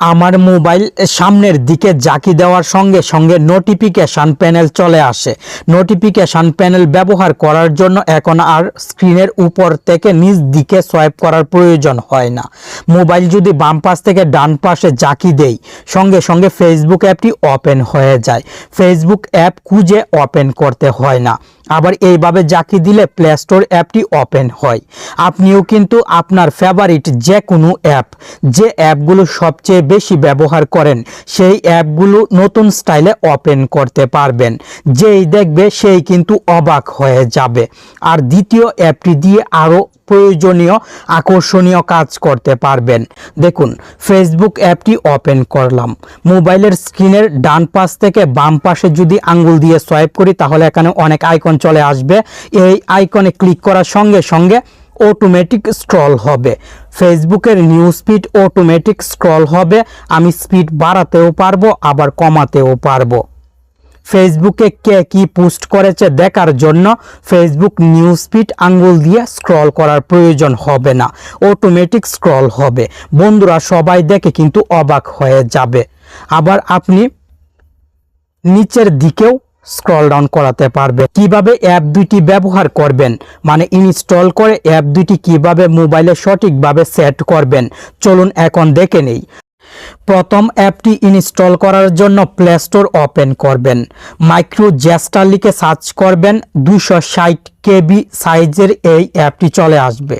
আমার মোবাইল সামনের দিকে জাকি দেওয়ার সঙ্গে সঙ্গে নোটিফিকেশান প্যানেল চলে আসে। নোটিফিকেশান প্যানেল ব্যবহার করার জন্য এখন আর স্ক্রিনের উপর থেকে নিজ দিকে সোয়াইপ করার প্রয়োজন হয় না। মোবাইল যদি বাম পাশ থেকে ডান পাশে জাকি দেই, সঙ্গে সঙ্গে ফেসবুক অ্যাপটি ওপেন হয়ে যায়। ফেসবুক অ্যাপ খুঁজে ওপেন করতে হয় না। আবার এইভাবে জাকি দিলে প্লে স্টোর অ্যাপটি ওপেন হয়। আপনিও কিন্তু আপনার ফেভারিট যে কোনো অ্যাপ, যে অ্যাপগুলো সবচেয়ে বেশি ব্যবহার করেন। সেই অ্যাপগুলো নতুন স্টাইলে ওপেন করতে পারবেন। যেই দেখবে সেই কিন্তু অবাক হয়ে যাবে। আর দ্বিতীয় অ্যাপটি দিয়ে আরও প্রয়োজনীয়, আকর্ষণীয় কাজ করতে পারবেন। দেখুন ফেসবুক অ্যাপটি ওপেন করলাম। মোবাইলের স্ক্রিনের ডান পাশ থেকে বাম পাশে যদি আঙ্গুল দিয়ে সোয়াইপ করি, তাহলে এখানে অনেক আইকন চলে আসবে। এই আইকনে ক্লিক করার সঙ্গে সঙ্গে অটোমেটিক স্ক্রল হবে। ফেসবুকের নিউজ স্পিড অটোমেটিক স্ক্রল হবে, আমি স্পিড বাড়াতেও পারব, আবার কমাতেও পারব। ফেসবুকে কে কি পোস্ট করেছে দেখার জন্য ফেসবুক নিউজ ফিড আঙ্গুল দিয়ে স্ক্রল করার প্রয়োজন হবে না অটোমেটিক স্ক্রল হবে। বন্ধুরা, সবাই দেখে কিন্তু অবাক হয়ে যাবে। আবার আপনি নিচের দিকেও স্ক্রল ডাউন করাতে পারবে। কীভাবে অ্যাপ দুইটি ব্যবহার করবেন? মানে ইনস্টল করে অ্যাপ দুইটি কীভাবে মোবাইলে সঠিকভাবে সেট করবেন? চলুন এখন দেখে নেই। প্রথম অ্যাপটি ইনস্টল করার জন্য প্লে স্টোর ওপেন করবেন। মাইক্রো জ্যাস্টার লিখে সার্চ করবেন। দুশো ষাট কেবি সাইজের এই অ্যাপটি চলে আসবে।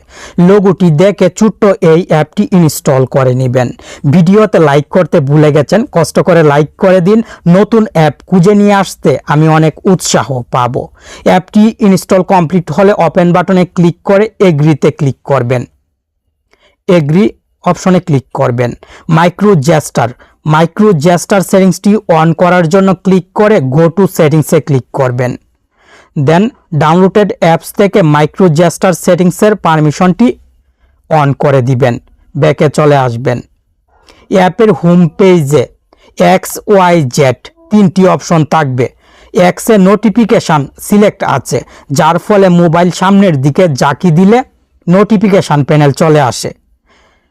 লোগোটি দেখে ছোট্ট এই অ্যাপটি ইনস্টল করে নেবেন। ভিডিওতে লাইক করতে ভুলে গেছেন, কষ্ট করে লাইক করে দিন। নতুন অ্যাপ খুঁজে নিয়ে আসতে আমি অনেক উৎসাহ পাবো। অ্যাপটি ইনস্টল কমপ্লিট হলে ওপেন বাটনে ক্লিক করে এগ্রিতে ক্লিক করবেন। এগ্রি অপশনে ক্লিক করবেন। মাইক্রো জ্যাস্টার। মাইক্রো জ্যাস্টার সেটিংসটি অন করার জন্য ক্লিক করে গো টু সেটিংসে ক্লিক করবেন। দেন ডাউনলোডেড অ্যাপস থেকে মাইক্রো জ্যাস্টার সেটিংসের পারমিশনটি অন করে দিবেন। ব্যাকে চলে আসবেন। অ্যাপের হোম পেজে এক্স, ওয়াই, জেড তিনটি অপশন থাকবে। এক্সে নোটিফিকেশান সিলেক্ট আছে, যার ফলে মোবাইল সামনের দিকে জাকি দিলে নোটিফিকেশান প্যানেল চলে আসে।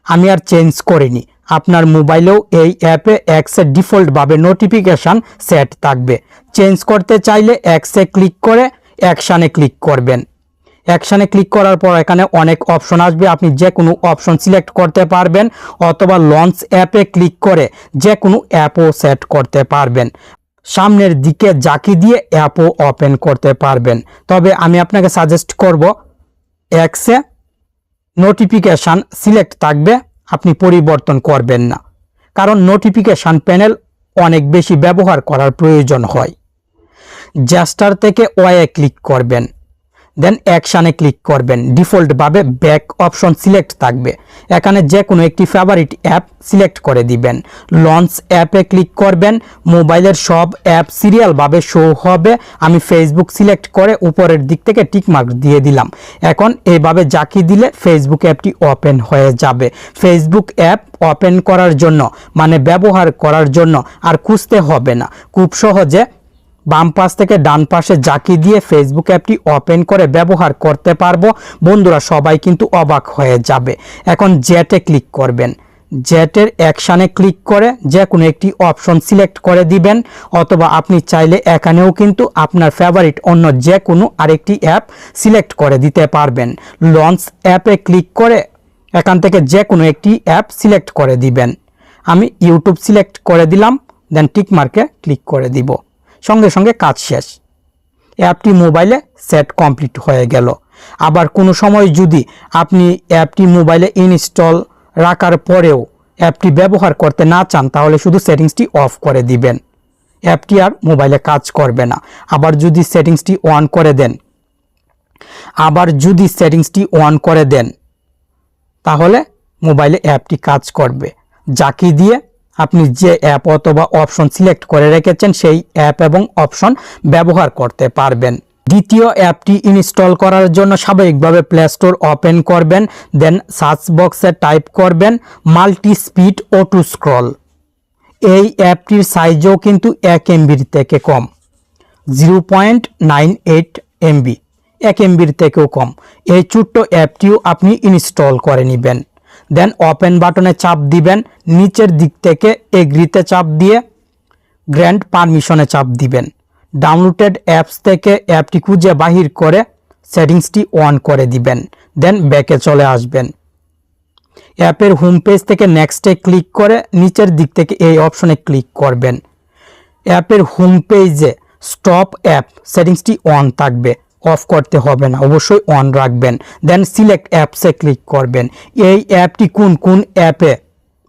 আমি আর চেঞ্জ করিনি। আপনার মোবাইলেও এই অ্যাপে এক্সে ডিফল্টভাবে নোটিফিকেশান সেট থাকবে। চেঞ্জ করতে চাইলে এক্সে ক্লিক করে অ্যাকশানে ক্লিক করবেন। অ্যাকশানে ক্লিক করার পর এখানে অনেক অপশন আসবে। আপনি যে কোনো অপশন সিলেক্ট করতে পারবেন অথবা লঞ্চ অ্যাপে ক্লিক করে যে কোনো অ্যাপও সেট করতে পারবেন। সামনের দিকে জাকি দিয়ে অ্যাপও ওপেন করতে পারবেন। তবে আমি আপনাকে সাজেস্ট করব এক্সে নোটিফিকেশান সিলেক্ট থাকবে, আপনি পরিবর্তন করবেন না। কারণ নোটিফিকেশান প্যানেল অনেক বেশি ব্যবহার করার প্রয়োজন হয়। জ্যাস্টার থেকে ওয়ে ক্লিক করবেন। দেন অ্যাকশানে ক্লিক করবেন। ডিফল্টভাবে ব্যাক অপশন সিলেক্ট থাকবে। এখানে যে কোনো একটি ফেভারিট অ্যাপ সিলেক্ট করে দিবেন। লঞ্চ অ্যাপে ক্লিক করবেন। মোবাইলের সব অ্যাপ সিরিয়ালভাবে শো হবে। আমি ফেসবুক সিলেক্ট করে উপরের দিক থেকে টিকমার্ক দিয়ে দিলাম। এখন এভাবে জাকি দিলে ফেসবুক অ্যাপটি ওপেন হয়ে যাবে। ফেসবুক অ্যাপ ওপেন করার জন্য মানে ব্যবহার করার জন্য আর খুঁজতে হবে না। খুব সহজে বাম পাশ থেকে ডান পাশে জাকি দিয়ে ফেসবুক অ্যাপটি ওপেন করে ব্যবহার করতে পারব। বন্ধুরা, সবাই কিন্তু অবাক হয়ে যাবে। এখন জেটে ক্লিক করবেন। জেটের অ্যাকশানে ক্লিক করে যে কোনো একটি অপশন সিলেক্ট করে দিবেন, অথবা আপনি চাইলে এখানেও কিন্তু আপনার ফেভারিট অন্য যে কোনো আরেকটি অ্যাপ সিলেক্ট করে দিতে পারবেন। লঞ্চ অ্যাপে ক্লিক করে এখান থেকে যে কোনো একটি অ্যাপ সিলেক্ট করে দিবেন। আমি ইউটিউব সিলেক্ট করে দিলাম দেন টিক মার্কে ক্লিক করে দিব। সঙ্গে সঙ্গে কাজ শেষ। অ্যাপটি মোবাইলে সেট কমপ্লিট হয়ে গেল। আবার কোনো সময় যদি আপনি অ্যাপটি মোবাইলে ইনস্টল রাখার পরেও অ্যাপটি ব্যবহার করতে না চান, তাহলে শুধু সেটিংসটি অফ করে দিবেন। অ্যাপটি আর মোবাইলে কাজ করবে না। আবার যদি সেটিংসটি অন করে দেন, আবার যদি সেটিংসটি অন করে দেন, তাহলে মোবাইলে অ্যাপটি কাজ করবে। জাকি দিয়ে আপনি যে অ্যাপ অথবা অপশন সিলেক্ট করে রেখেছেন, সেই অ্যাপ এবং অপশন ব্যবহার করতে পারবেন। দ্বিতীয় অ্যাপটি ইনস্টল করার জন্য স্বাভাবিকভাবে প্লে স্টোর ওপেন করবেন দেন সার্চ বক্সে টাইপ করবেন মাল্টি স্পিড ও টু স্ক্রল এই অ্যাপটির সাইজও কিন্তু এক এমবির থেকে কম zero point nine eight MB এক এমবির থেকেও কম। এই ছোট্ট অ্যাপটিও আপনি ইনস্টল করে নেবেন। দেন ওপেন বাটনে চাপ দিবেন, নিচের দিক থেকে এগ্রিতে চাপ দিয়ে গ্র্যান্ড পারমিশনে চাপ দিবেন। ডাউনলোডেড অ্যাপস থেকে অ্যাপটি খুঁজে বাহির করে সেটিংসটি অন করে দিবেন দেন ব্যাকে চলে আসবেন। অ্যাপের হোম পেজ থেকে নেক্সটে ক্লিক করে নিচের দিক থেকে এই অপশনে ক্লিক করবেন। অ্যাপের হোম পেজে স্টপ অ্যাপ সেটিংসটি অন থাকবে। অফ করতে হবে না, অবশ্যই অন রাখবেন। দেন সিলেক্ট অ্যাপসে ক্লিক করবেন। এই অ্যাপটি কোন কোন অ্যাপে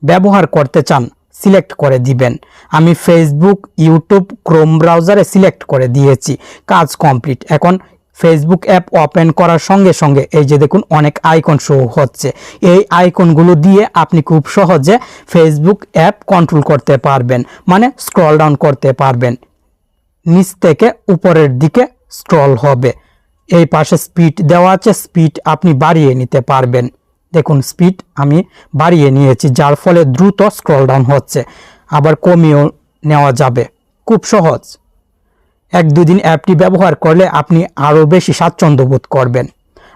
ব্যবহার করতে চান সিলেক্ট করে দিবেন। আমি ফেসবুক ইউটিউব ক্রোম ব্রাউজারে সিলেক্ট করে দিয়েছি। কাজ কমপ্লিট এখন ফেসবুক অ্যাপ ওপেন করার সঙ্গে সঙ্গে এই যে দেখুন, অনেক আইকন শো হচ্ছে। এই আইকনগুলো দিয়ে আপনি খুব সহজে ফেসবুক অ্যাপ কন্ট্রোল করতে পারবেন মানে স্ক্রল ডাউন করতে পারবেন। নিচ থেকে উপরের দিকে স্ক্রল হবে। এই পাশে স্পিড দেওয়া আছে স্পিড আপনি বাড়িয়ে নিতে পারবেন। দেখুন স্পিড আমি বাড়িয়ে নিয়েছি, যার ফলে দ্রুত স্ক্রল ডাউন হচ্ছে, আবার কমিয়েও নেওয়া যাবে। খুব সহজ। এক দুদিন অ্যাপটি ব্যবহার করলে আপনি আরও বেশি স্বাচ্ছন্দ্য বোধ করবেন।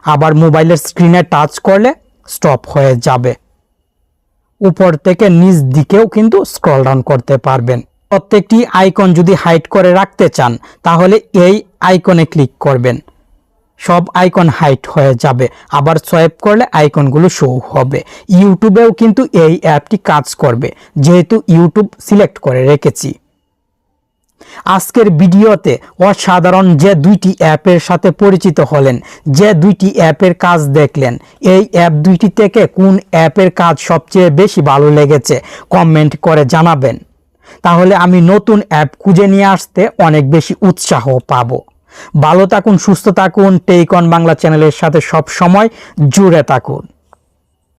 আবার মোবাইলের স্ক্রিনে টাচ করলে স্টপ হয়ে যাবে। উপর থেকে নিচ দিকেও কিন্তু স্ক্রল ডাউন করতে পারবেন। প্রত্যেকটি আইকন যদি হাইড করে রাখতে চান, তাহলে এই আইকনে ক্লিক করবেন। সব আইকন হাইট হয়ে যাবে। আবার সোয়াইপ করলে আইকনগুলো শো হবে। ইউটিউবেও কিন্তু এই অ্যাপটি কাজ করবে। যেহেতু ইউটিউব সিলেক্ট করে রেখেছি। আজকের ভিডিওতে অসাধারণ যে দুইটি অ্যাপের সাথে পরিচিত হলেন, যে দুইটি অ্যাপের কাজ দেখলেন, এই অ্যাপ দুইটি থেকে কোন অ্যাপের কাজ সবচেয়ে বেশি ভালো লেগেছে কমেন্ট করে জানাবেন। তাহলে আমি নতুন অ্যাপ খুঁজে নিয়ে আসতে অনেক বেশি উৎসাহ পাবো। ভালো থাকুন সুস্থ থাকুন টেইকন বাংলা চ্যানেলের সাথে সব সময় জুড়ে থাকুন।